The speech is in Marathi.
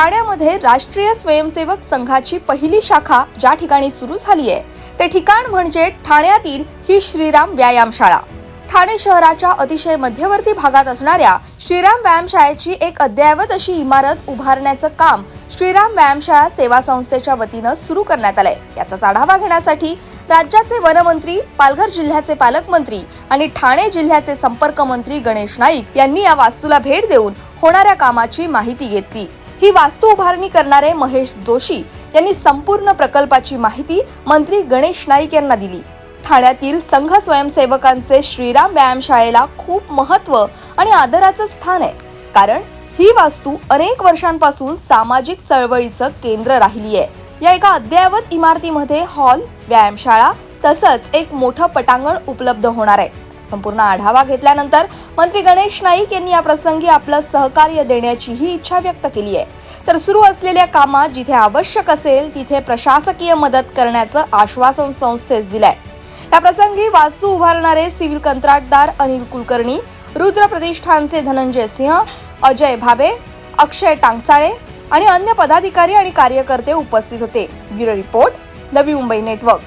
ठाण्यामध्ये राष्ट्रीय स्वयंसेवक संघाची पहिली शाखा ज्या ठिकाणी सुरू झाली आहे ते ठिकाण म्हणजे ठाण्यातील ही श्रीराम व्यायामशाळा. ठाणे शहराच्या अतिशय मध्यवर्ती भागात असणाऱ्या श्रीराम व्यायामशाळेची एक अद्ययावत अशी इमारत उभारण्याचं काम श्रीराम व्यायामशाळा सेवा संस्थेच्या वतीनं सुरू करण्यात आलंय. याचाच आढावा घेण्यासाठी राज्याचे वनमंत्री पालघर जिल्ह्याचे पालकमंत्री आणि ठाणे जिल्ह्याचे संपर्क मंत्री गणेश नाईक यांनी या वास्तूला भेट देऊन होणाऱ्या कामाची माहिती घेतली. ही वास्तू उभारणी करणारे महेश जोशी यांनी संपूर्ण प्रकल्पाची माहिती मंत्री गणेश नाईक यांना दिली. ठाण्यातील संघ स्वयंसेवकांचे श्रीराम व्यायामशाळेला खूप महत्त्व आणि आदराचं स्थान आहे. कारण ही वास्तू अनेक वर्षांपासून सामाजिक चळवळीचं केंद्र राहिली आहे. या एका अद्ययावत इमारतीमध्ये हॉल व्यायामशाळा तसंच एक मोठं पटांगण उपलब्ध होणार आहे. संपूर्ण आढावा घेतल्यानंतर मंत्री गणेश नाईक यांनी या प्रसंगी आपलं सहकार्य देण्याचीही इच्छा व्यक्त केली आहे. तर सुरू असलेल्या कामात जिथे आवश्यक असेल तिथे प्रशासकीय मदत करण्याचं आश्वासन संस्थेस दिलंय. या प्रसंगी वास्तू उभारणारे सिव्हिल कंत्राटदार अनिल कुलकर्णी रुद्र प्रतिष्ठानचे धनंजय सिंह अजय भाबे अक्षय टांगसाळे आणि अन्य पदाधिकारी आणि कार्यकर्ते उपस्थित होते. Bureau report Navi Mumbai network.